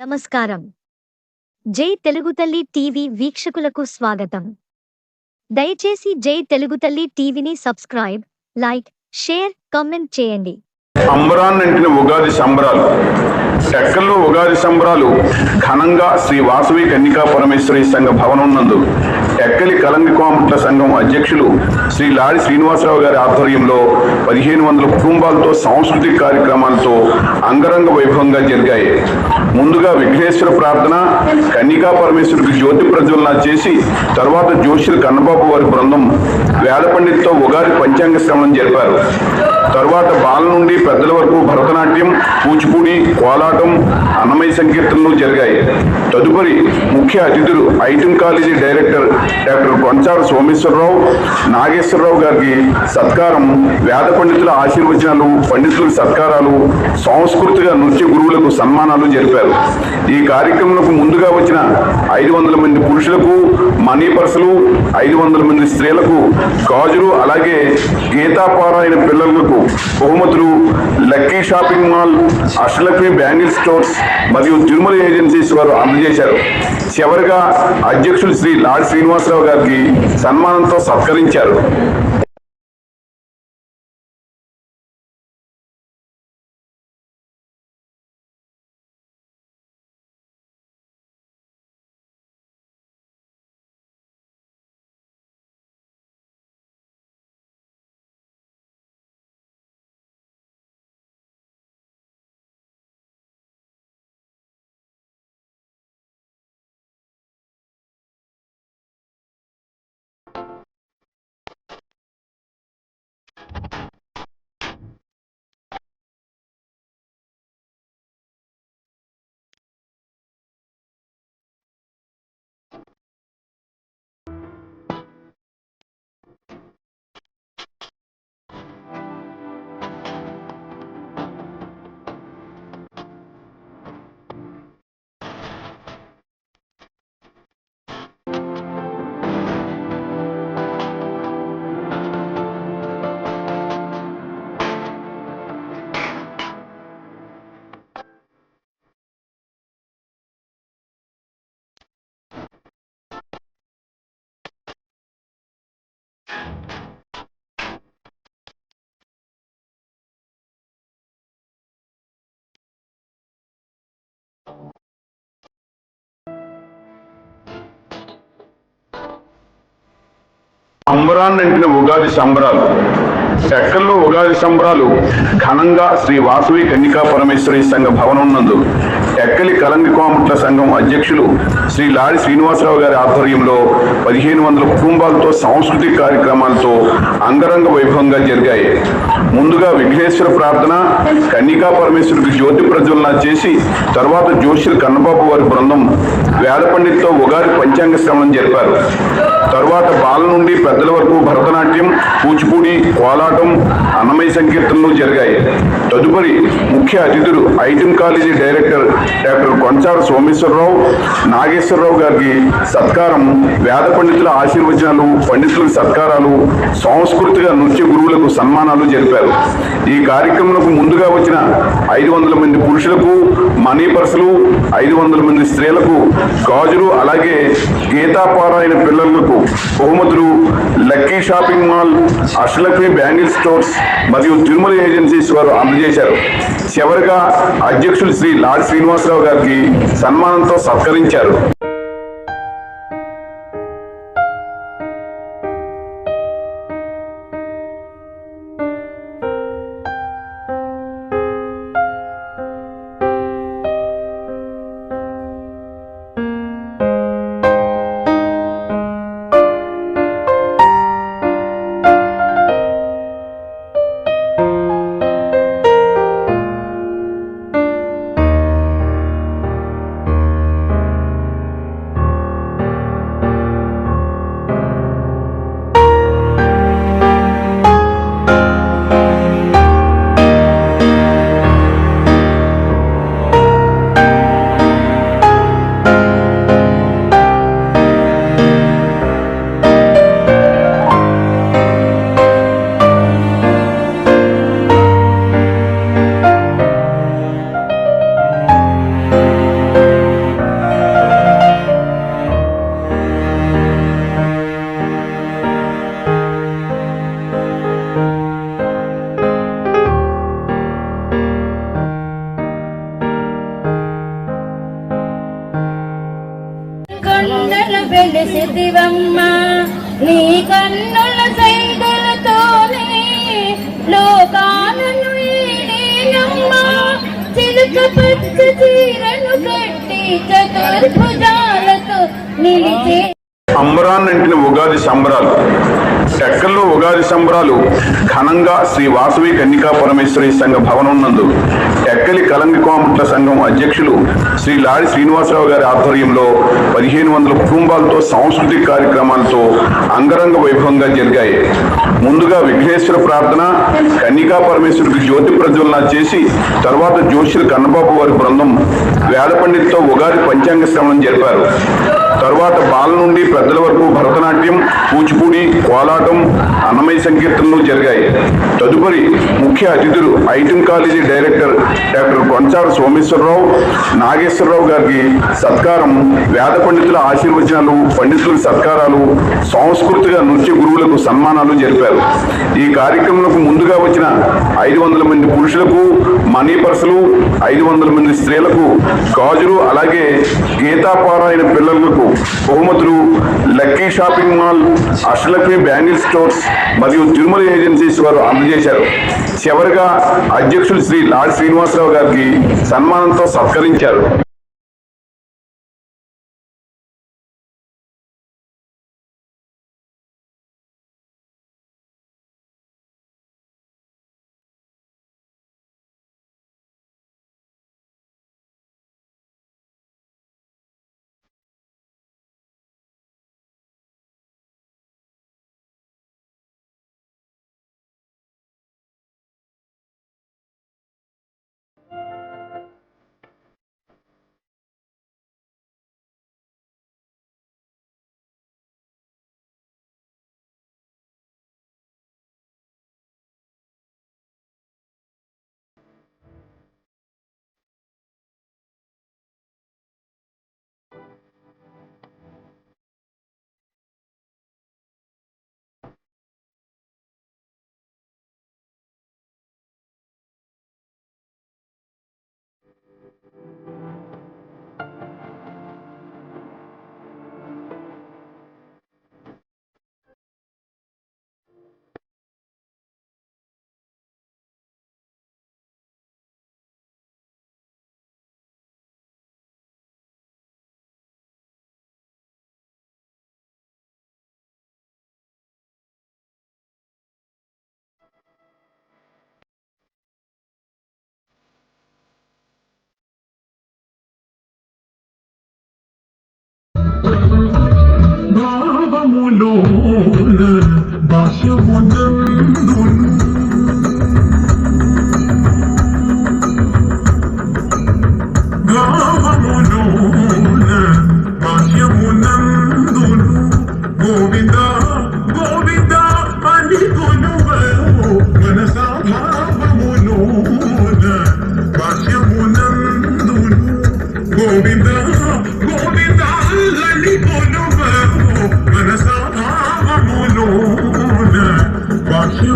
నమస్కారం. జై తెలుగుతల్లి టీవీ వీక్షకులకు స్వాగతం. దయచేసి జై తెలుగుతల్లి టీవీని సబ్స్క్రైబ్ లైక్ షేర్ కమెంట్ చేయండి. అంబరాన్నంటిన ఉగాది సంబరాలు. టెక్కల్లో ఉగాది సంబరాలు ఘనంగా శ్రీ వాసవి కన్నికా పరమేశ్వరి సంఘ భవనం నందు టెక్కలి కలంగి కోమట్ల సంఘం అధ్యక్షులు శ్రీ లాడి శ్రీనివాసరావు గారి ఆధ్వర్యంలో పదిహేను వందల కుటుంబాలతో సాంస్కృతిక కార్యక్రమాలతో అంగరంగ వైభవంగా జరిగాయి. ముందుగా విఘ్నేశ్వర ప్రార్థన కన్నికా పరమేశ్వరికి జ్యోతి ప్రజ్వలన చేసి తర్వాత జ్యోషులు కన్నబాబు వారి బృందం వేద పండితుతో ఉగాది పంచాంగ శ్రమణం జరిపారు. తరువాత బాల నుండి పెద్దల వరకు భరతనాట్యం కూచిపూడి కోలాటం అన్నమయ సంకీర్తనలు జరిగాయి. తదుపరి ముఖ్య అతిథులు item college director doctor Koncharu Someswararao Nageswararao గారికి సత్కారం వేద పండితుల ఆశీర్వచనాలు పండితులకు సత్కారాలు సాంస్కృతిక నృత్య గురువులకు సన్మానాలు జరిపారు. ఈ కార్యక్రమంలో ముందుగా వచ్చిన ఐదు వందల మంది పురుషులకు మనీ పర్సులు ఐదు వందల మంది స్త్రీలకు గాజులు అలాగే గీతాపారాయణ పిల్లలకు బహుమతులు lucky shopping mall Ashtalakshmi bangle stores మరియు తిరుమల ఏజెన్సీస్ వారు అందజేశారు. చివరిగా అధ్యక్షులు శ్రీ లాడ్ శ్రీనివాసరావు గారికి సన్మానంతో సత్కరించారు. అంబరాన్నంటిన ఉగాది సంబరాలు. చెక్కల్లో ఉగాది సంబరాలు ఘనంగా శ్రీ వాసవి కన్నికా పరమేశ్వరి సంఘ భవనం నందు టెక్కలి కలంగి కోమట్ల సంఘం అధ్యక్షులు శ్రీ లాడి శ్రీనివాసరావు గారి ఆధ్వర్యంలో పదిహేను వందల కుటుంబాలతో సాంస్కృతిక కార్యక్రమాలతో అంగరంగ వైభవంగా జరిగాయి. ముందుగా విఘ్నేశ్వర ప్రార్థన కన్నికా పరమేశ్వరికి జ్యోతి ప్రజ్వలన చేసి తర్వాత జోషులు కన్నబాబు వారి బృందం వేద పండిత్తో ఉగాది పంచాంగ శ్రవణం జరిపారు. తరువాత బాల నుండి పెద్దల వరకు భరతనాట్యం కూచిపూడి కోలాటం అన్నమయ సంకీర్తనలు జరిగాయి. తదుపరి ముఖ్య అతిథులు item college director doctor Konchara Someswararao Nageswararao గారికి సత్కారం వేద పండితుల ఆశీర్వచనాలు పండితులకు సత్కారాలు సాంస్కృతిక నృత్య గురువులకు సన్మానాలు జరిపారు. ఈ కార్యక్రమంలో ముందుగా వచ్చిన ఐదు వందల మంది పురుషులకు మనీ పర్సులు ఐదు వందల మంది స్త్రీలకు గాజులు అలాగే గీతాపారాయణ పిల్లలకు బహుమతులు lucky shopping mall Ashtalakshmi bangle stores మరియు తిరుమల ఏజెన్సీస్ వారు అందజేశారు. చివరిగా అధ్యక్షులు శ్రీ లాడ్ శ్రీనివాసరావు గారికి సన్మానంతో సత్కరించారు. చిలక పచ్చ చీరను కట్టి చతుర్భుజాలతో నిలిచే ఉగాది సంబరాలు. టెక్కల్లో ఉగాది సంబరాలు ఘనంగా శ్రీ వాసవి కన్నికా పరమేశ్వరి సంఘ భవనం నందు టెక్కలి కలంగి కోమట్ల సంఘం అధ్యక్షులు శ్రీ లాడి శ్రీనివాసరావు గారి ఆధ్వర్యంలో పదిహేను వందల కుటుంబాలతో సాంస్కృతిక కార్యక్రమాలతో అంగరంగ వైభవంగా జరిగాయి. ముందుగా విఘ్నేశ్వర ప్రార్థన కన్నికా పరమేశ్వరుడికి జ్యోతి ప్రజ్వలన చేసి తర్వాత జోషులు కన్నబాబు వారి బృందం వేద పండితుతో ఉగాది పంచాంగ శ్రవణం జరిపారు. తరువాత బాల నుండి పెద్దల వరకు భరతనాట్యం కూచిపూడి కోలాటం అన్నమయ సంకీర్తనలు జరిగాయి. తదుపరి ముఖ్య అతిథులు item college director doctor Koncharu Someswararao Nageswararao గారికి సత్కారం వేద పండితుల ఆశీర్వచనాలు పండితుల సత్కారాలు సాంస్కృతిక నృత్య గురువులకు సన్మానాలు జరిపారు. ఈ కార్యక్రమంలో ముందుగా వచ్చిన ఐదు వందల మంది పురుషులకు మనీ పర్సులు ఐదు వందల మంది స్త్రీలకు గాజులు అలాగే గీతాపారాయణ పిల్లలకు బహుమతులు lucky shopping mall Ashtalakshmi bangle stores మరియు తిరుమల ఏజెన్సీస్ వారు అందజేశారు. చివరిగా అధ్యక్షులు శ్రీ లాడ్ శ్రీనివాసరావు గారికి సన్మానంతో సత్కరించారు. മുലോ ബാഹ്യമൊന്നും you